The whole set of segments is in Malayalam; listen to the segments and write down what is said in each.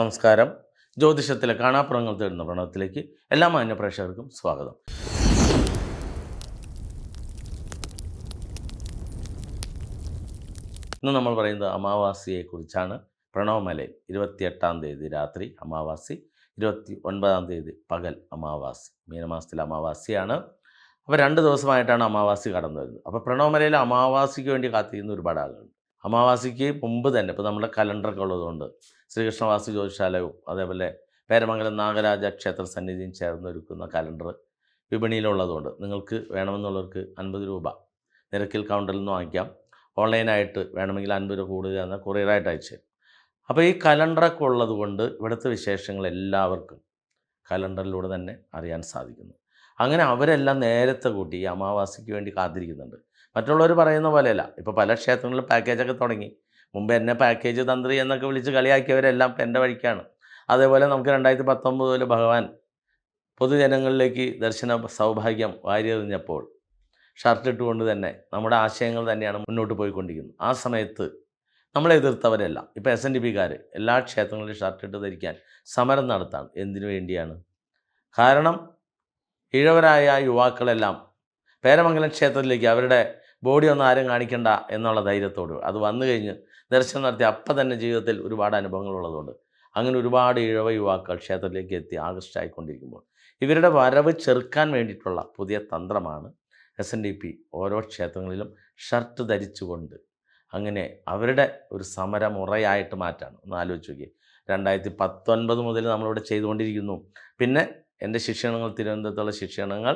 നമസ്കാരം. ജ്യോതിഷത്തിലെ കാണാപ്പുറങ്ങൾ തേടുന്ന പ്രണവത്തിലേക്ക് എല്ലാ മാന്യ പ്രേക്ഷകർക്കും സ്വാഗതം. ഇന്ന് നമ്മൾ പറയുന്നത് അമാവാസിയെക്കുറിച്ചാണ്. പ്രണവമലയിൽ ഇരുപത്തിയെട്ടാം തീയതി രാത്രി അമാവാസി ഇരുപത്തി ഒൻപതാം തീയതി പകൽ അമാവാസി മീനമാസത്തിലെ അമാവാസിയാണ്. അപ്പോൾ രണ്ട് ദിവസമായിട്ടാണ് അമാവാസി കടന്നു വരുന്നത് അപ്പോൾ പ്രണവമലയിലെ അമാവാസിക്ക് വേണ്ടി കാത്തിരിക്കുന്ന ഒരുപാട് ആളുകളുണ്ട്. അമാവാസിക്ക് മുമ്പ് തന്നെ ഇപ്പോൾ നമ്മുടെ കലണ്ടറൊക്കെ ഉള്ളതുകൊണ്ട് ശ്രീകൃഷ്ണവാസി ജ്യോതിശാലയവും അതേപോലെ പേരമംഗലം നാഗരാജ ക്ഷേത്ര സന്നിധിയും ചേർന്നൊരുക്കുന്ന കലണ്ടർ വിപണിയിലുള്ളതുകൊണ്ട് നിങ്ങൾക്ക് വേണമെന്നുള്ളവർക്ക് അൻപത് രൂപ. നിരക്കിൽ കൗണ്ടറിൽ നിന്ന് വാങ്ങിക്കാം. ഓൺലൈനായിട്ട് വേണമെങ്കിൽ അൻപത് രൂപ കൂടുതൽ എന്നാൽ കൊറിയറായിട്ട് അയച്ചു അപ്പോൾ ഈ കലണ്ടറൊക്കെ ഉള്ളത് കൊണ്ട് ഇവിടുത്തെ വിശേഷങ്ങൾ എല്ലാവർക്കും കലണ്ടറിലൂടെ തന്നെ അറിയാൻ സാധിക്കുന്നു. അങ്ങനെ അവരെല്ലാം നേരത്തെ കൂട്ടി ഈ അമാവാസിക്ക് വേണ്ടി കാത്തിരിക്കുന്നുണ്ട്. മറ്റുള്ളവർ പറയുന്ന പോലെയല്ല. ഇപ്പോൾ പല ക്ഷേത്രങ്ങളിലും പാക്കേജൊക്കെ തുടങ്ങി. മുമ്പ് എന്നെ പാക്കേജ് തന്ത്രി എന്നൊക്കെ വിളിച്ച് കളിയാക്കിയവരെല്ലാം ഇപ്പം എന്റെ വഴിക്കാണ്. അതേപോലെ നമുക്ക് രണ്ടായിരത്തി പത്തൊമ്പതിൽ ഭഗവാൻ പൊതുജനങ്ങളിലേക്ക് ദർശന സൗഭാഗ്യം വാരിയെറിഞ്ഞപ്പോൾ ഷർട്ട് ഇട്ടുകൊണ്ട് തന്നെ നമ്മുടെ ആശയങ്ങൾ തന്നെയാണ് മുന്നോട്ട് പോയിക്കൊണ്ടിരിക്കുന്നത്. ആ സമയത്ത് നമ്മളെ എതിർത്തവരല്ല. ഇപ്പോൾ എസ് എൻ ഡി പിക്കാർ എല്ലാ ക്ഷേത്രങ്ങളിലും ഷർട്ട് ഇട്ട് ധരിക്കാൻ സമരം നടത്താണ്. എന്തിനു വേണ്ടിയാണ്? കാരണം ഇഴവരായ യുവാക്കളെല്ലാം പേരമംഗലം ക്ഷേത്രത്തിലേക്ക് അവരുടെ ബോഡി ഒന്നും ആരും കാണിക്കണ്ട എന്നുള്ള ധൈര്യത്തോട്. അത് വന്നു കഴിഞ്ഞ് ദർശനം നടത്തി അപ്പം തന്നെ ജീവിതത്തിൽ ഒരുപാട് അനുഭവങ്ങളുള്ളതുകൊണ്ട് അങ്ങനെ ഒരുപാട് ഇഴവ യുവാക്കൾ ക്ഷേത്രത്തിലേക്ക് എത്തി ആകർഷായിക്കൊണ്ടിരിക്കുമ്പോൾ ഇവരുടെ വരവ് ചെറുക്കാൻ വേണ്ടിയിട്ടുള്ള പുതിയ തന്ത്രമാണ് എസ് എൻ ഡി പി ഓരോ ക്ഷേത്രങ്ങളിലും ഷർട്ട് ധരിച്ചുകൊണ്ട് അങ്ങനെ അവരുടെ ഒരു സമരമുറയായിട്ട് മാറ്റാണ്. ഒന്ന് ആലോചിച്ച് നോക്കി രണ്ടായിരത്തി പത്തൊൻപത് മുതൽ നമ്മളിവിടെ ചെയ്തുകൊണ്ടിരിക്കുന്നു. പിന്നെ എന്റെ ശിക്ഷണങ്ങൾ തിരുവനന്തപുരത്തുള്ള ശിക്ഷണങ്ങൾ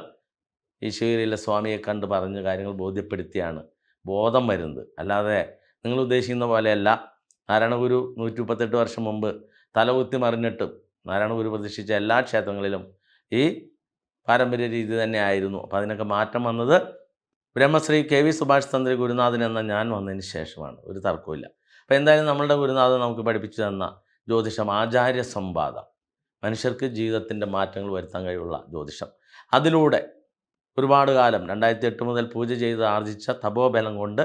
ഈശ്വരിയിലെ സ്വാമിയെ കണ്ട് പറഞ്ഞ കാര്യങ്ങൾ ബോധ്യപ്പെടുത്തിയാണ് ബോധം വരുന്നത്. അല്ലാതെ നിങ്ങൾ ഉദ്ദേശിക്കുന്ന പോലെയല്ല. നാരായണഗുരു നൂറ്റി മുപ്പത്തെട്ട് വർഷം മുമ്പ് തലകുത്തി മറിഞ്ഞിട്ടും നാരായണഗുരു പ്രതിഷ്ഠിച്ച എല്ലാ ക്ഷേത്രങ്ങളിലും ഈ പാരമ്പര്യ രീതി തന്നെ ആയിരുന്നു. അപ്പോൾ അതിനൊക്കെ മാറ്റം വന്നത് ബ്രഹ്മശ്രീ കെ വി സുഭാഷ് തന്ത്രി ഗുരുനാഥൻ എന്ന ഞാൻ വന്നതിന് ശേഷമാണ്. ഒരു തർക്കമില്ല അപ്പോൾ എന്തായാലും നമ്മളുടെ ഗുരുനാഥൻ നമുക്ക് പഠിപ്പിച്ചു തന്ന ജ്യോതിഷം ആചാര്യ സംവാദം. മനുഷ്യർക്ക് ജീവിതത്തിന്റെ മാറ്റങ്ങൾ വരുത്താൻ കഴിവുള്ള ജ്യോതിഷം. അതിലൂടെ ഒരുപാട് കാലം രണ്ടായിരത്തി എട്ട് മുതൽ പൂജ ചെയ്ത് ആർജിച്ച തപോബലം കൊണ്ട്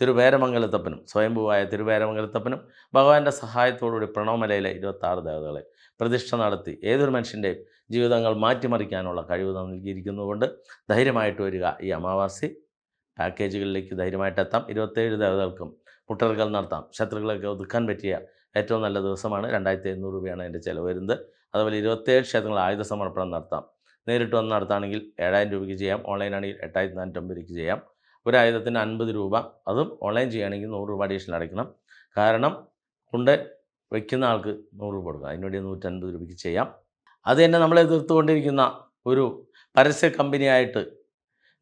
തിരുവേരമംഗലത്തപ്പനും സ്വയംഭൂവായ തിരുവേരമംഗലത്തപ്പനും ഭഗവാന്റെ സഹായത്തോടുകൂടി പ്രണവമലയിലെ ഇരുപത്താറ് ദേവതകളെ പ്രതിഷ്ഠ നടത്തി ഏതൊരു മനുഷ്യന്റെയും ജീവിതങ്ങൾ മാറ്റിമറിക്കാനുള്ള കഴിവ് നൽകിയിരിക്കുന്നതുകൊണ്ട് ധൈര്യമായിട്ട് വരിക ഈ അമാവാസി. പാക്കേജുകളിലേക്ക് ധൈര്യമായിട്ട് എത്താം. ഇരുപത്തേഴ് ദേവതകൾക്കും മുട്ടറുകൾ നടത്താം. ശത്രുക്കളൊക്കെ ഒതുക്കാൻ പറ്റിയ ഏറ്റവും നല്ല ദിവസമാണ് രണ്ടായിരത്തി എഴുന്നൂറ് രൂപയാണ് അതിന്റെ ചിലവ് വരുന്നത്. അതുപോലെ ഇരുപത്തേഴ് ക്ഷേത്രങ്ങൾ ആയുധ സമർപ്പണം നടത്താം. നേരിട്ട് വന്ന് നടത്തുകയാണെങ്കിൽ ഏഴായിരം രൂപയ്ക്ക് ചെയ്യാം. ഓൺലൈനാണെങ്കിൽ എട്ടായിരത്തി നാനൂറ്റമ്പത് രൂപയ്ക്ക് ചെയ്യാം. ഒരു ആയുധത്തിന് അൻപത് രൂപ. അതും ഓൺലൈൻ ചെയ്യുകയാണെങ്കിൽ നൂറ് രൂപ അഡീഷണൽ അടയ്ക്കണം. കാരണം കൊണ്ട് വയ്ക്കുന്ന ആൾക്ക് നൂറ് രൂപ കൊടുക്കുക അതിനുവേണ്ടി നൂറ്റൻപത് രൂപയ്ക്ക് ചെയ്യാം. അത് തന്നെ നമ്മളെ എതിർത്തുകൊണ്ടിരിക്കുന്ന ഒരു പരസ്യ കമ്പനിയായിട്ട്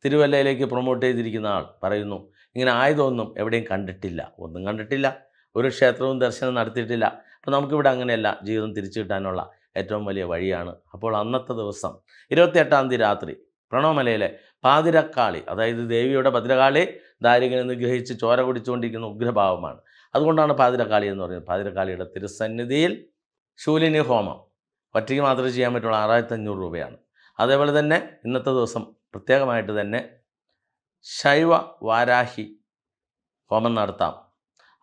തിരുവല്ലയിലേക്ക് പ്രൊമോട്ട് ചെയ്തിരിക്കുന്ന ആൾ പറയുന്നു ഇങ്ങനെ ആയുധമൊന്നും എവിടെയും കണ്ടിട്ടില്ല. ഒന്നും കണ്ടിട്ടില്ല. ഒരു ക്ഷേത്രവും ദർശനം നടത്തിയിട്ടില്ല. അപ്പോൾ നമുക്കിവിടെ അങ്ങനെയല്ല. ജീവിതം തിരിച്ചു കിട്ടാനുള്ള ഏറ്റവും വലിയ വഴിയാണ്. അപ്പോൾ അന്നത്തെ ദിവസം ഇരുപത്തിയെട്ടാം തീയതി രാത്രി പ്രണവമലയിലെ പാതിരക്കാളി അതായത് ദേവിയുടെ ഭദ്രകാളി ദാരികനെ നിഗ്രഹിച്ച് ചോര കുടിച്ചുകൊണ്ടിരിക്കുന്ന ഉഗ്രഭാവമാണ്. അതുകൊണ്ടാണ് പാതിരക്കാളി എന്ന് പറയുന്നത്. പാതിരക്കാളിയുടെ തിരുസന്നിധിയിൽ ശൂലിനി ഹോമം. ഒറ്റയ്ക്ക് മാത്രമേ ചെയ്യാൻ പറ്റുള്ളൂ. ആറായിരത്തി അഞ്ഞൂറ് രൂപയാണ്. അതേപോലെ തന്നെ ഇന്നത്തെ ദിവസം പ്രത്യേകമായിട്ട് തന്നെ ശൈവ വാരാഹി ഹോമം നടത്താം.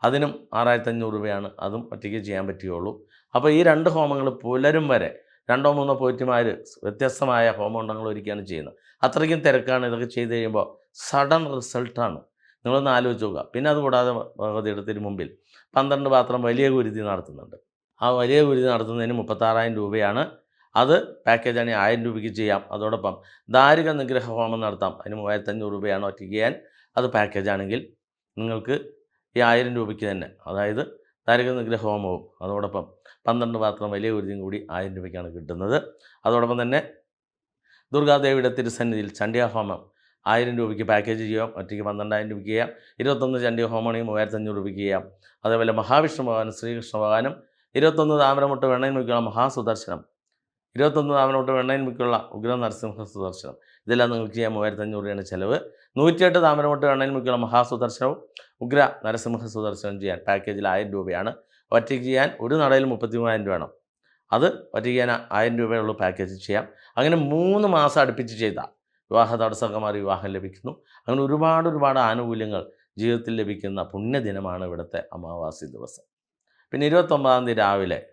അതിനും ആറായിരത്തി അഞ്ഞൂറ് രൂപയാണ്. അതും ഒറ്റയ്ക്ക് ചെയ്യാൻ പറ്റുകയുള്ളൂ. അപ്പോൾ ഈ രണ്ട് ഹോമങ്ങൾ പുലരും വരെ രണ്ടോ മൂന്നോ പോറ്റിമാർ വ്യത്യസ്തമായ ഹോമകുണ്ടങ്ങൾ ഒരുക്കുകയാണ് ചെയ്യുന്നത്. അത്രയ്ക്കും തിരക്കാണ്. ഇതൊക്കെ ചെയ്ത് കഴിയുമ്പോൾ സഡൻ റിസൾട്ടാണ് നിങ്ങളൊന്ന് ആലോചിച്ച് നോക്കുക. പിന്നെ അതുകൂടാതെ ഭഗവതിയുടെ മുമ്പിൽ പന്ത്രണ്ട് പാത്രം വലിയ കുരുതി നടത്തുന്നുണ്ട്. ആ വലിയ കുരുതി നടത്തുന്നതിന് മുപ്പത്താറായിരം രൂപയാണ്. അത് പാക്കേജ് ആണെങ്കിൽ ആയിരം രൂപയ്ക്ക് ചെയ്യാം. അതോടൊപ്പം ദാരിക നിഗ്രഹ ഹോമം നടത്താം. അതിന് മൂവായിരത്തഞ്ഞൂറ് രൂപയാണ് ഒറ്റയ്ക്ക് ചെയ്യാൻ. അത് പാക്കേജാണെങ്കിൽ നിങ്ങൾക്ക് ഈ ആയിരം രൂപയ്ക്ക് തന്നെ അതായത് ദാരിക നിഗ്രഹ ഹോമവും അതോടൊപ്പം പന്ത്രണ്ട് പാത്രം വലിയ കുരുതിയും കൂടി ആയിരം രൂപയ്ക്കാണ് കിട്ടുന്നത്. അതോടൊപ്പം തന്നെ ദുർഗാദേവിയുടെ തിരുസന്നിധിയിൽ ചണ്ഡ്യാഹോമം ഹോമം ആയിരം രൂപയ്ക്ക് പാക്കേജ് ചെയ്യാം. ഒറ്റയ്ക്ക് പന്ത്രണ്ടായിരം രൂപയ്ക്ക് ചെയ്യാം. ഇരുപത്തൊന്ന് ചണ്ഡിക ഹോമമാണെങ്കിൽ മൂവായിരത്തഞ്ഞൂറ് രൂപയ്ക്ക് ചെയ്യാം. അതേപോലെ മഹാവിഷ്ണു ഭഗവാനും ശ്രീകൃഷ്ണ ഭഗവാനും ഇരുപത്തൊന്ന് താമരമുട്ട് വെണ്ണയിൽ മുക്കിയുള്ള മഹാസുദർശനം ഇരുപത്തൊന്ന് താമരമുട്ട് വെണ്ണയിൽ മുക്കിയുള്ള ഉഗ്ര നരസിംഹ സുദർശനം ഇതെല്ലാം നിങ്ങൾക്ക് ചെയ്യാൻ മൂവായിരത്തഞ്ഞൂറ് രൂപയാണ് ചിലവ്. നൂറ്റിയെട്ട് താമരമുട്ട് കണ്ണിൽ മുക്കിയുള്ള മഹാസുദർശനവും ഉഗ്ര നരസിംഹ സുദർശനം ചെയ്യാൻ പാക്കേജിൽ ആയിരം രൂപയാണ്. ഒറ്റയ്ക്ക് ചെയ്യാൻ ഒരു നടയിൽ മുപ്പത്തി മൂവായിരം രൂപ വേണം. അത് ഒറ്റയ്ക്ക് ചെയ്യാൻ ആയിരം രൂപയുള്ള പാക്കേജ് ചെയ്യാം. അങ്ങനെ മൂന്ന് മാസം അടുപ്പിച്ച് ചെയ്ത വിവാഹ തടസ്സമൊക്കെ മാറി വിവാഹം ലഭിക്കുന്നു. അങ്ങനെ ഒരുപാട് ഒരുപാട് ആനുകൂല്യങ്ങൾ ജീവിതത്തിൽ ലഭിക്കുന്ന പുണ്യദിനമാണ് ഇവിടുത്തെ അമാവാസി ദിവസം. പിന്നെ ഇരുപത്തൊമ്പതാം തീയതി രാവിലെ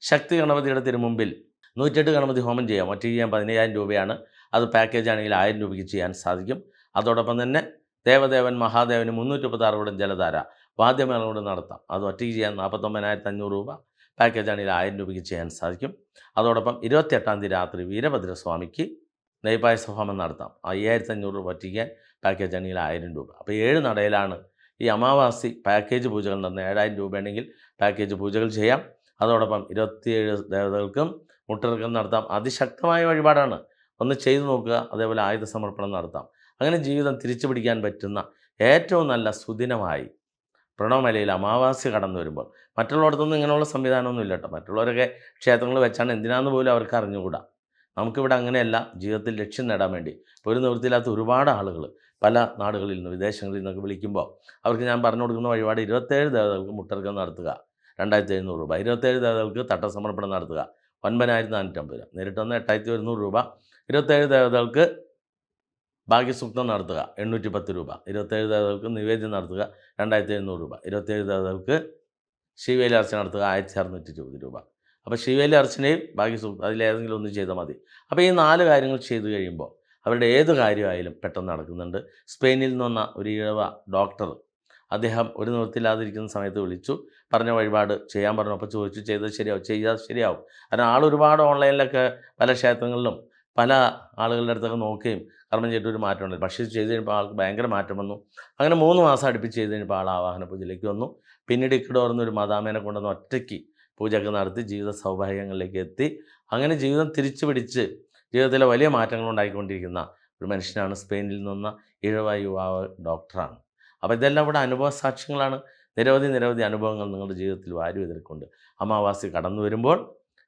ശക്തി ഗണപതിയുടെ തിരുമുമ്പിൽ നൂറ്റെട്ട് ഗണപതി ഹോമം ചെയ്യാം. ഒറ്റ ചെയ്യാൻ പതിനയ്യായിരം രൂപയാണ്. അത് പാക്കേജ് ആണെങ്കിൽ ആയിരം രൂപയ്ക്ക് ചെയ്യാൻ സാധിക്കും. അതോടൊപ്പം തന്നെ ദേവദേവൻ മഹാദേവന് മുന്നൂറ്റി മുപ്പത്താറ് കൂടെ ജലധാര വാദ്യമേളയോട് നടത്താം. അത് ഒറ്റയ്ക്ക് ചെയ്യാൻ നാൽപ്പത്തൊമ്പതിനായിരത്തി അഞ്ഞൂറ് രൂപ പാക്കേജ് ആണെങ്കിൽ ആയിരം രൂപയ്ക്ക് ചെയ്യാൻ സാധിക്കും. അതോടൊപ്പം ഇരുപത്തിയെട്ടാം തീയതി രാത്രി വീരഭദ്രസ്വാമിക്ക് നെയ്പായസ ഹോമം നടത്താം. അയ്യായിരത്തി അഞ്ഞൂറ് രൂപ ഒറ്റയ്ക്കാൻ പാക്കേജ് ആണെങ്കിൽ ആയിരം രൂപ. അപ്പോൾ ഏഴ് നടയിലാണ് ഈ അമാവാസി പാക്കേജ് പൂജകൾ നടന്ന ഏഴായിരം രൂപയാണെങ്കിൽ പാക്കേജ് പൂജകൾ ചെയ്യാം. അതോടൊപ്പം ഇരുപത്തിയേഴ് ദേവതകൾക്കും മുട്ടർക്കും നടത്താം. അതിശക്തമായ വഴിപാടാണ്. ഒന്ന് ചെയ്തു നോക്കുക. അതേപോലെ ആയുധ സമർപ്പണം നടത്താം. അങ്ങനെ ജീവിതം തിരിച്ചു പിടിക്കാൻ പറ്റുന്ന ഏറ്റവും നല്ല സുദിനമായി പ്രണവമലയിൽ അമാവാസി കടന്നു വരുമ്പോൾ മറ്റുള്ളിടത്തൊന്നും ഇങ്ങനെയുള്ള സംവിധാനമൊന്നും ഇല്ല കേട്ടോ മറ്റുള്ളവരൊക്കെ ക്ഷേത്രങ്ങൾ വെച്ചാണ് എന്തിനാന്ന് പോലും അവർക്ക് അറിഞ്ഞുകൂടാ. നമുക്കിവിടെ അങ്ങനെയല്ല ജീവിതത്തിൽ ലക്ഷ്യം നേടാൻ വേണ്ടി. ഒരു നിവൃത്തിയില്ലാത്ത ഒരുപാട് ആളുകൾ പല നാടുകളിൽ നിന്ന് വിദേശങ്ങളിൽ നിന്നൊക്കെ വിളിക്കുമ്പോൾ അവർക്ക് ഞാൻ പറഞ്ഞു കൊടുക്കുന്ന വഴിപാട് ഇരുപത്തേഴ് ദേവതകൾക്ക് മുട്ടർക്കം നടത്തുക രണ്ടായിരത്തി എഴുന്നൂറ് രൂപ. ഇരുപത്തേഴ് ദേവതകൾക്ക് തട്ടസമർപ്പണം നടത്തുക ഒൻപതിനായിരത്തി നാനൂറ്റമ്പത് രൂപ. നേരിട്ടൊന്ന് എട്ടായിരത്തി ഒരുന്നൂറ് രൂപ. ഇരുപത്തേഴ് ദേവതകൾക്ക് ഭാഗ്യസൂക്തം നടത്തുക എണ്ണൂറ്റി പത്ത് രൂപ. ഇരുപത്തേഴ് ദേവതകൾക്ക് നിവേദ്യം നടത്തുക രണ്ടായിരത്തി എഴുന്നൂറ് രൂപ. ഇരുപത്തേഴ് ദേവതകൾക്ക് ശിവേലി അർച്ചന നടത്തുക ആയിരത്തി അറുന്നൂറ്റി ഇരുപത് രൂപ. അപ്പോൾ ശിവേലി അർച്ചനയും ഭാഗ്യസൂക്തം അതിലേതെങ്കിലും ഒന്ന് ചെയ്താൽ മതി. അപ്പോൾ ഈ നാല് കാര്യങ്ങൾ ചെയ്തു കഴിയുമ്പോൾ അവരുടെ ഏത് കാര്യമായാലും പെട്ടെന്ന് നടക്കുന്നുണ്ട്. സ്പെയിനിൽ നിന്ന് വന്ന ഒരു ഇഴവ ഡോക്ടർ അദ്ദേഹം ഒരു നിവൃത്തിയില്ലാതിരിക്കുന്ന സമയത്ത് വിളിച്ചു പറഞ്ഞ വഴിപാട് ചെയ്യാൻ പറഞ്ഞു. അപ്പോൾ ചോദിച്ചു ചെയ്തത് ശരിയാവും ചെയ്യാതെ ശരിയാവും. കാരണം ആൾ ഒരുപാട് ഓൺലൈനിലൊക്കെ പല ക്ഷേത്രങ്ങളിലും പല ആളുകളുടെ അടുത്തൊക്കെ നോക്കുകയും കർമ്മം ചെയ്തിട്ട് ഒരു മാറ്റം ഉണ്ട് പക്ഷേ ചെയ്ത് കഴിഞ്ഞപ്പോൾ ആൾക്ക് ഭയങ്കര മാറ്റം വന്നു. അങ്ങനെ മൂന്ന് മാസം അടുപ്പിച്ച് ചെയ്ത് കഴിഞ്ഞപ്പോൾ ആൾ ആവാഹന പൂജയിലേക്ക് വന്നു. പിന്നീട് ഇക്കടോർന്ന് ഒരു മദാമേനെ കൊണ്ടുവന്ന് ഒറ്റയ്ക്ക് പൂജയൊക്കെ നടത്തി ജീവിത സൗഭാഗ്യങ്ങളിലേക്ക് എത്തി. അങ്ങനെ ജീവിതം തിരിച്ചു പിടിച്ച് ജീവിതത്തിലെ വലിയ മാറ്റങ്ങൾ ഉണ്ടായിക്കൊണ്ടിരിക്കുന്ന ഒരു മനുഷ്യനാണ് സ്പെയിനിൽ നിന്ന ഇഴവ യുവാവ് ഡോക്ടറാണ്. അപ്പോൾ ഇതെല്ലാം ഇവിടെ അനുഭവ സാക്ഷ്യങ്ങളാണ്. നിരവധി നിരവധി അനുഭവങ്ങൾ നിങ്ങളുടെ ജീവിതത്തിൽ വാരി എതിർക്കുണ്ട് അമാവാസി കടന്നു വരുമ്പോൾ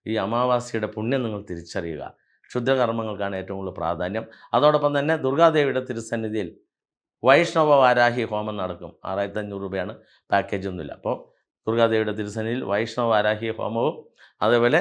ഈ അമാവാസിയുടെ പുണ്യം നിങ്ങൾ തിരിച്ചറിയുക. ക്ഷുദ്രകർമ്മങ്ങൾക്കാണ് ഏറ്റവും കൂടുതൽ പ്രാധാന്യം. അതോടൊപ്പം തന്നെ ദുർഗാദേവിയുടെ തിരുസന്നിധിയിൽ വൈഷ്ണവ വാരാഹി ഹോമം നടക്കും. ആറായിരത്തി അഞ്ഞൂറ് രൂപയാണ് പാക്കേജ് ഒന്നുമില്ല. അപ്പോൾ ദുർഗാദേവിയുടെ തിരുസന്നിധിയിൽ വൈഷ്ണവ വാരാഹി ഹോമവും അതേപോലെ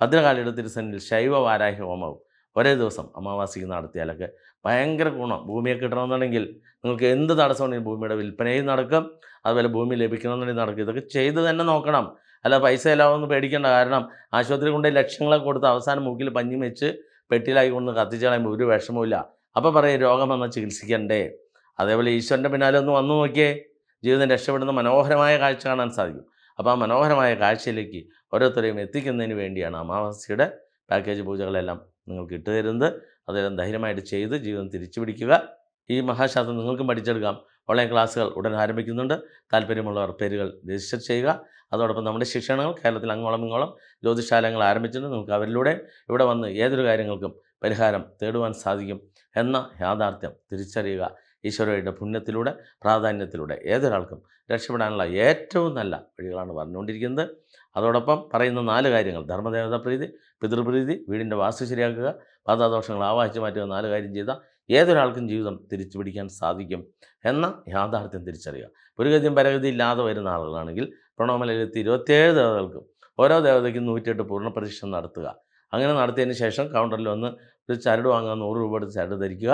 ഭദ്രകാളിയുടെ തിരുസന്നിധിയിൽ ശൈവ വാരാഹി ഹോമവും ഒരേ ദിവസം അമാവാസിക്ക് നടത്തിയാലൊക്കെ ഭയങ്കര ഗുണം. ഭൂമിയെ കിട്ടണമെന്നുണ്ടെങ്കിൽ നിങ്ങൾക്ക് എന്ത് തടസ്സമുണ്ടെങ്കിൽ ഭൂമിയുടെ വിൽപ്പനയും നടക്കും. അതുപോലെ ഭൂമി ലഭിക്കണമെന്നുണ്ടെങ്കിൽ നടക്കും. ഇതൊക്കെ ചെയ്ത് തന്നെ നോക്കണം. അല്ല പൈസ എല്ലാമെന്ന് പേടിക്കേണ്ട കാരണം ആശുപത്രി കൊണ്ടുപോയി ലക്ഷങ്ങളൊക്കെ കൊടുത്ത് അവസാനം മൂക്കിൽ പഞ്ഞി വെച്ച് പെട്ടിയിലായി കൊണ്ട് ഒരു വിഷമവുമില്ല. അപ്പോൾ പറയും രോഗം വന്നാൽ ചികിത്സിക്കണ്ടേ? അതേപോലെ ഈശ്വരന്റെ പിന്നാലെ ഒന്ന് വന്നു നോക്കിയേ. ജീവിതം രക്ഷപ്പെടുന്ന മനോഹരമായ കാഴ്ച കാണാൻ സാധിക്കും. അപ്പോൾ ആ മനോഹരമായ കാഴ്ചയിലേക്ക് ഓരോരുത്തരെയും എത്തിക്കുന്നതിന് വേണ്ടിയാണ് അമാവാസ്യയുടെ പാക്കേജ് പൂജകളെല്ലാം നിങ്ങൾക്ക് ഇട്ടുതരുന്നത്. അതെല്ലാം ധൈര്യമായിട്ട് ചെയ്ത് ജീവിതം തിരിച്ചു പിടിക്കുക ഈ മഹാശാസ്ത്രം നിങ്ങൾക്കും പഠിച്ചെടുക്കാം. ഓൺലൈൻ ക്ലാസ്സുകൾ ഉടൻ ആരംഭിക്കുന്നുണ്ട്. താല്പര്യമുള്ളവർ പേരുകൾ രജിസ്റ്റർ ചെയ്യുക. അതോടൊപ്പം നമ്മുടെ ശിക്ഷണങ്ങൾ കേരളത്തിൽ അങ്ങോളം ഇങ്ങോളം ജ്യോതിശാലങ്ങൾ ആരംഭിച്ചിട്ടുണ്ട്. നമുക്ക് അവരിലൂടെ ഇവിടെ വന്ന് ഏതൊരു കാര്യങ്ങൾക്കും പരിഹാരം തേടുവാൻ സാധിക്കും എന്ന യാഥാർത്ഥ്യം തിരിച്ചറിയുക. ഈശ്വരയുടെ പുണ്യത്തിലൂടെ പ്രാധാന്യത്തിലൂടെ ഏതൊരാൾക്കും രക്ഷപ്പെടാനുള്ള ഏറ്റവും നല്ല വഴികളാണ് പറഞ്ഞുകൊണ്ടിരിക്കുന്നത്. അതോടൊപ്പം പറയുന്ന നാല് കാര്യങ്ങൾ. ധർമ്മദേവതാ പ്രീതി പിതൃപ്രീതി വീടിന്റെ വാസ്തു ശരിയാക്കുക പാതാദോഷങ്ങൾ ആവാഹിച്ച് മാറ്റുക നാല് കാര്യം ചെയ്താൽ ഏതൊരാൾക്കും ജീവിതം തിരിച്ചു പിടിക്കാൻ സാധിക്കും എന്ന യാഥാർത്ഥ്യം തിരിച്ചറിയുക. പുരുഗതിയും പരഗതി ഇല്ലാതെ വരുന്ന ആളുകളാണെങ്കിൽ പ്രണവമലയിലെത്തി ഇരുപത്തേഴ് ദേവതകൾക്കും ഓരോ ദേവതയ്ക്കും നൂറ്റിയെട്ട് പൂർണ പരീക്ഷ നടത്തുക. അങ്ങനെ നടത്തിയതിന് ശേഷം കൗണ്ടറിൽ വന്ന് ഒരു ചരട് വാങ്ങുക നൂറ് രൂപ എടുത്ത് ചരട് ധരിക്കുക.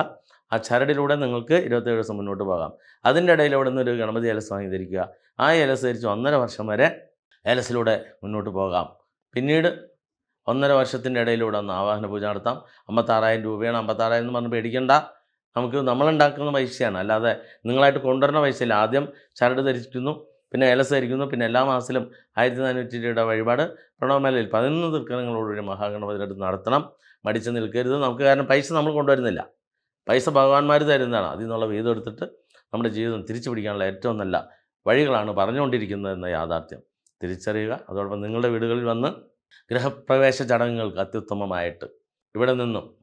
ആ ചരടിലൂടെ നിങ്ങൾക്ക് ഇരുപത്തേഴ് ദിവസം മുന്നോട്ട് പോകാം. അതിന്റെ ഇടയിൽ ഇവിടെ നിന്ന് ഒരു ഗണപതി ഏലസ് വാങ്ങി ധരിക്കുക. ആ ഏലസ് ധരിച്ച് ഒന്നര വർഷം വരെ ഏലസിലൂടെ മുന്നോട്ട് പോകാം. പിന്നീട് ഒന്നര വർഷത്തിന്റെ ഇടയിലൂടെ ഒന്ന് ആവാഹന പൂജ നടത്താം. അമ്പത്താറായിരം രൂപയാണ്. അമ്പത്താറായിരം എന്ന് പറഞ്ഞ് പേടിക്കണ്ട. നമുക്ക് നമ്മളുണ്ടാക്കുന്ന പൈസയാണ്. അല്ലാതെ നിങ്ങളായിട്ട് കൊണ്ടുവരുന്ന പൈസയില്ല. ആദ്യം ചരട് ധരിക്കുന്നു പിന്നെ ഏലസ് ധരിക്കുന്നു പിന്നെ എല്ലാ മാസത്തിലും ആയിരത്തി നാനൂറ്റി രൂപയുടെ വഴിപാട് പ്രണവമേലയിൽ പതിനൊന്ന് തീർക്കണങ്ങളോടുകൂടി മഹാഗണപതിയുടെ നടത്തണം. മടിച്ച് നിൽക്കരുത്. നമുക്ക് കാരണം പൈസ നമ്മൾ കൊണ്ടുവരുന്നില്ല. പൈസ ഭഗവാന്മാർ തരുന്നതാണ്. അതിൽ നിന്നുള്ള വീതം എടുത്തിട്ട് നമ്മുടെ ജീവിതം തിരിച്ചു പിടിക്കാനുള്ള ഏറ്റവും നല്ല വഴികളാണ് പറഞ്ഞുകൊണ്ടിരിക്കുന്നത് എന്ന യാഥാർത്ഥ്യം. തിരിച്ചറിയുക. അതോടൊപ്പം നിങ്ങളുടെ വീടുകളിൽ വന്ന് ഗൃഹപ്രവേശ ചടങ്ങുകൾക്ക് അത്യുത്തമമായിട്ട്. ഇവിടെ നിന്നും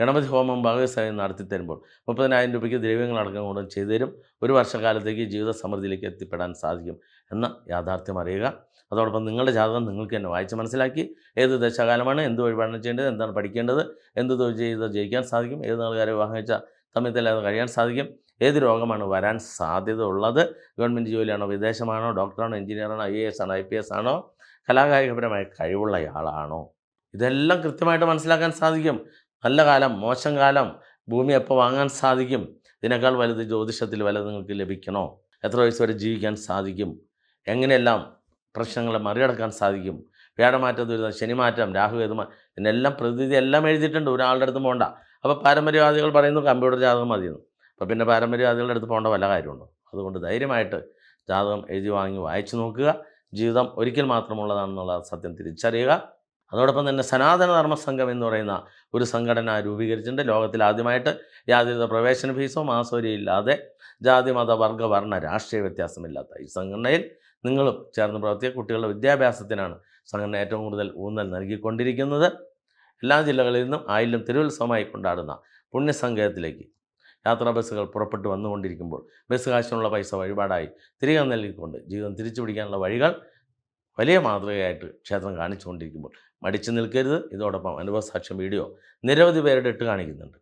ഗണപതി ഹോമം ഭാഗവസായം നടത്തി തരുമ്പോൾ മുപ്പതിനായിരം രൂപയ്ക്ക് ദ്രവ്യങ്ങളടക്കം കൊണ്ടും ചെയ്തു തരും. ഒരു വർഷക്കാലത്തേക്ക് ജീവിത സമൃദ്ധിയിലേക്ക് എത്തിപ്പെടാൻ സാധിക്കും എന്ന യാഥാർത്ഥ്യം അറിയുക. അതോടൊപ്പം നിങ്ങളുടെ ജാതകം നിങ്ങൾക്ക് തന്നെ വായിച്ച് മനസ്സിലാക്കി. ഏത് ദശകാലമാണ് എന്ത് വഴിപാടാണ് ചെയ്യേണ്ടത് എന്താണ് പഠിക്കേണ്ടത് എന്ത് തൊഴിൽ ചെയ്ത് ജയിക്കാൻ സാധിക്കും ഏത് നാളുകാരെ വിവാഹം വെച്ച സമയത്തല്ലാതെ കഴിയാൻ സാധിക്കും ഏത് രോഗമാണ് വരാൻ സാധ്യത ഉള്ളത് ഗവൺമെന്റ് ജോലിയാണോ വിദേശമാണോ ഡോക്ടറാണോ എഞ്ചിനീയറാണോ ഐ എ എസ് ആണോ ഐ പി എസ് ആണോ കലാകായികപരമായ കഴിവുള്ള ആളാണോ? ഇതെല്ലാം കൃത്യമായിട്ട് മനസ്സിലാക്കാൻ സാധിക്കും. നല്ല കാലം മോശം കാലം ഭൂമി എപ്പോൾ വാങ്ങാൻ സാധിക്കും? ഇതിനേക്കാൾ വലുത് ജ്യോതിഷത്തിൽ വലുത് നിങ്ങൾക്ക് ലഭിക്കണോ? എത്ര വയസ്സ് വരെ ജീവിക്കാൻ സാധിക്കും? എങ്ങനെയെല്ലാം പ്രശ്നങ്ങളെ മറികടക്കാൻ സാധിക്കും? വ്യാഴമാറ്റം ദുരിതം ശനിമാറ്റം രാഹു ഏതുമാ ഇതിനെല്ലാം പ്രതിനിധി എല്ലാം എഴുതിയിട്ടുണ്ട്. ഒരാളുടെ അടുത്ത് പോകണ്ട അപ്പോൾ പാരമ്പര്യവാദികൾ പറയുന്നു കമ്പ്യൂട്ടർ ജാതകം മതിയെന്ന്. അപ്പോൾ പിന്നെ പാരമ്പര്യവാദികളുടെ അടുത്ത് പോകേണ്ട വല്ല കാര്യമുണ്ടോ? അതുകൊണ്ട് ധൈര്യമായിട്ട് ജാതകം എഴുതി വാങ്ങി വായിച്ചു നോക്കുക. ജീവിതം ഒരിക്കൽ മാത്രമുള്ളതാണെന്നുള്ള സത്യം തിരിച്ചറിയുക. അതോടൊപ്പം തന്നെ സനാതന ധർമ്മ സംഘം എന്ന് പറയുന്ന ഒരു സംഘടന രൂപീകരിച്ചിട്ടുണ്ട്. ലോകത്തിൽ ആദ്യമായിട്ട് യാതൊരു പ്രവേശന ഫീസോ മാസോരിയോ ഇല്ലാതെ ജാതി മത വർഗ വർണ രാഷ്ട്രീയ വ്യത്യാസമില്ലാത്ത ഈ സംഘടനയിൽ നിങ്ങളും ചേർന്ന് പ്രവർത്തിക്കുക കുട്ടികളുടെ വിദ്യാഭ്യാസത്തിനാണ് സംഘടന ഏറ്റവും കൂടുതൽ ഊന്നൽ നൽകിക്കൊണ്ടിരിക്കുന്നത്. എല്ലാ ജില്ലകളിൽ നിന്നും ആയില്യം തിരുവുത്സവമായി കൊണ്ടാടുന്ന പുണ്യസംഘത്തിലേക്ക് യാത്രാ ബസ്സുകൾ പുറപ്പെട്ടു വന്നുകൊണ്ടിരിക്കുമ്പോൾ ബസ് കാശിനുള്ള പൈസ വഴിപാടായി തിരികെ നൽകിക്കൊണ്ട് ജീവിതം തിരിച്ചു പിടിക്കാനുള്ള വഴികൾ വലിയ മാതൃകയായിട്ട് ക്ഷേത്രം കാണിച്ചുകൊണ്ടിരിക്കുമ്പോൾ മടിച്ചു നിൽക്കരുത്. ഇതോടൊപ്പം അനുഭവസാക്ഷ്യം വീഡിയോ നിരവധി പേരുടെ ഇട്ട് കാണിക്കുന്നുണ്ട്.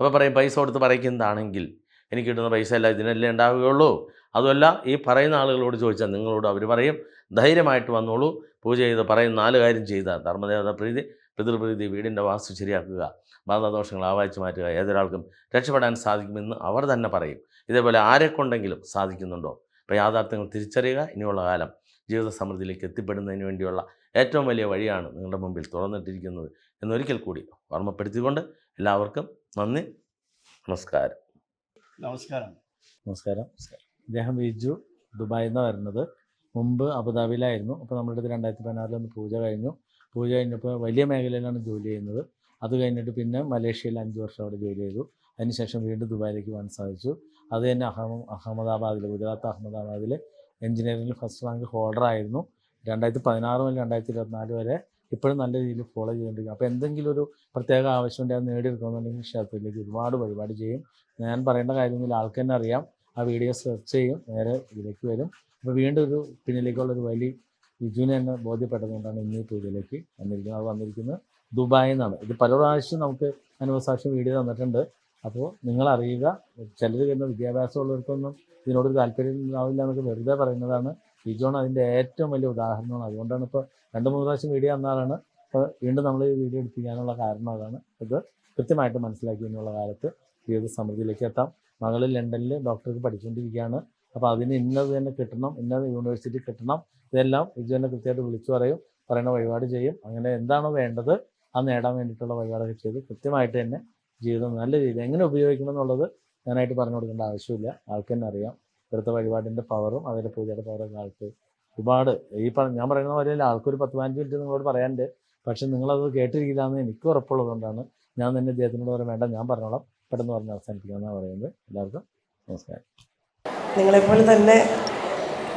അപ്പോൾ പറയും പൈസ കൊടുത്ത് പറയിക്കുന്നതാണെങ്കിൽ എനിക്ക് കിട്ടുന്ന പൈസ അല്ല ഇതിനല്ലേ ഉണ്ടാവുകയുള്ളൂ? അതുമല്ല ഈ പറയുന്ന ആളുകളോട് ചോദിച്ചാൽ നിങ്ങളോട് അവർ പറയും ധൈര്യമായിട്ട് വന്നോളൂ പൂജ ചെയ്ത് പറയുന്ന നാല് കാര്യം ചെയ്ത ധർമ്മദേവത പ്രീതി പിതൃപ്രീതി വീടിന്റെ വാസ്തു ശരിയാക്കുക ബാധാദോഷങ്ങൾ ആവാഹിച്ചു മാറ്റുക ഏതൊരാൾക്കും രക്ഷപ്പെടാൻ സാധിക്കുമെന്ന് അവർ തന്നെ പറയും. ഇതേപോലെ ആരെക്കൊണ്ടെങ്കിലും സാധിക്കുന്നുണ്ടോ? അപ്പോൾ യാഥാർത്ഥ്യങ്ങൾ തിരിച്ചറിയുക. ഇനിയുള്ള കാലം ജീവിത സമൃദ്ധിയിലേക്ക് എത്തിപ്പെടുന്നതിന് വേണ്ടിയുള്ള ഏറ്റവും വലിയ വഴിയാണ് നിങ്ങളുടെ മുമ്പിൽ തുറന്നിട്ടിരിക്കുന്നത് എന്നൊരിക്കൽ കൂടി ഓർമ്മപ്പെടുത്തിക്കൊണ്ട് എല്ലാവർക്കും നന്ദി. നമസ്കാരം. നമസ്കാരം. നമസ്കാരം. അദ്ദേഹം വിജു ദുബായിൽ നിന്നാണ് വരുന്നത്. മുമ്പ് അബുദാബിയിലായിരുന്നു. അപ്പോൾ നമ്മളുടെ അടുത്ത് രണ്ടായിരത്തി പതിനാറിൽ ഒന്ന് പൂജ കഴിഞ്ഞു. പൂജ കഴിഞ്ഞപ്പോൾ വലിയ മേഖലയിലാണ് ജോലി ചെയ്യുന്നത്. അത് കഴിഞ്ഞിട്ട് പിന്നെ മലേഷ്യയിൽ അഞ്ച് വർഷം അവിടെ ജോലി ചെയ്തു. അതിനുശേഷം വീണ്ടും ദുബായിലേക്ക് പോകാൻ സാധിച്ചു. അത് തന്നെ അഹമ്മ അഹമ്മദാബാദിൽ ഗുജറാത്ത് അഹമ്മദാബാദിൽ എഞ്ചിനീയറിംഗിൽ ഫസ്റ്റ് റാങ്ക് ഹോൾഡർ ആയിരുന്നു. രണ്ടായിരത്തി പതിനാറ് മുതൽ രണ്ടായിരത്തി ഇരുപത്തിനാല് വരെ ഇപ്പോഴും നല്ല രീതിയിൽ ഫോളോ ചെയ്തുകൊണ്ടിരിക്കും അപ്പോൾ എന്തെങ്കിലും ഒരു പ്രത്യേക ആവശ്യമുണ്ടെങ്കിൽ അത് നേടിയെടുക്കണമെന്നുണ്ടെങ്കിൽ ക്ഷേത്രത്തിലേക്ക് ഒരുപാട് പരിപാടി ചെയ്യും. ഞാൻ പറയേണ്ട കാര്യമൊന്നുമില്ല ആൾക്ക് തന്നെ അറിയാം. ആ വീഡിയോ സെർച്ച് ചെയ്യും. നേരെ ഇതിലേക്ക് വരും. അപ്പോൾ വീണ്ടും ഒരു പിന്നിലേക്കുള്ള ഒരു വലി വിജുവിനെ തന്നെ ബോധ്യപ്പെട്ടതുകൊണ്ടാണ് ഇന്ന് ഈ പൂജയിലേക്ക് വന്നിരിക്കുന്നത്. അത് വന്നിരിക്കുന്നത് ദുബായിൽ നിന്നാണ്. ഇത് പല പ്രാവശ്യം നമുക്ക് അനുഭവസാക്ഷി വീഡിയോ തന്നിട്ടുണ്ട്. അപ്പോൾ നിങ്ങൾ അറിയുക ചിലർ വരുന്ന വിദ്യാഭ്യാസമുള്ളവർക്കൊന്നും ഇതിനോടൊരു താല്പര്യം ഉണ്ടാവില്ല എന്നൊക്കെ വെറുതെ പറയുന്നതാണ്. വിജോൺ അതിന്റെ ഏറ്റവും വലിയ ഉദാഹരണമാണ്. അതുകൊണ്ടാണ് ഇപ്പോൾ രണ്ട് മൂന്ന് പ്രാവശ്യം വീഡിയോ തന്നാലാണ് ഇപ്പോൾ വീണ്ടും നമ്മൾ ഈ വീഡിയോ എടുപ്പിക്കാനുള്ള കാരണം അതാണ്. ഇത് കൃത്യമായിട്ട് മനസ്സിലാക്കി എന്നുള്ള കാലത്ത് ജീവിത സമൃദ്ധിയിലേക്ക് എത്താം. മകൾ ലണ്ടനിൽ ഡോക്ടർക്ക് പഠിച്ചുകൊണ്ടിരിക്കുകയാണ്. അപ്പോൾ അതിന് ഇന്നത് തന്നെ കിട്ടണം ഇന്നത് യൂണിവേഴ്സിറ്റി കിട്ടണം. ഇതെല്ലാം ബിജു എന്നെ കൃത്യമായിട്ട് വിളിച്ചു പറയും പറയുന്ന വഴിപാട് ചെയ്യും. അങ്ങനെ എന്താണോ വേണ്ടത് അത് നേടാൻ വേണ്ടിയിട്ടുള്ള വഴിപാടൊക്കെ ചെയ്ത് കൃത്യമായിട്ട് തന്നെ ജീവിതം നല്ല രീതിയിൽ എങ്ങനെ ഉപയോഗിക്കണം എന്നുള്ളത് ഞാനായിട്ട് പറഞ്ഞു കൊടുക്കേണ്ട ആവശ്യമില്ല. ആൾക്ക് തന്നെ അറിയാം. ഇവിടുത്തെ വഴിപാടിന്റെ പവറും അതിന്റെ പൂജയുടെ പവറൊക്കെ ആൾക്ക് ഒരുപാട്. ഈ പറഞ്ഞ ഞാൻ പറയുന്ന പോലെ ആൾക്കൊരു പത്ത് പതിനഞ്ച് മിനിറ്റ് നിങ്ങളോട് പറയാനുണ്ട്. പക്ഷെ നിങ്ങളത് കേട്ടിരിക്കില്ല എന്ന് എനിക്ക് ഉറപ്പുള്ളതുകൊണ്ടാണ് ഞാൻ തന്നെ ഇദ്ദേഹത്തിനോട് പറയാൻ വേണ്ട ഞാൻ പറഞ്ഞോളാം. പെട്ടെന്ന് പറഞ്ഞ് അവസാനിപ്പിക്കാമെന്നാണ് പറയുന്നത്. എല്ലാവർക്കും നമസ്കാരം. നിങ്ങളെപ്പോലെ തന്നെ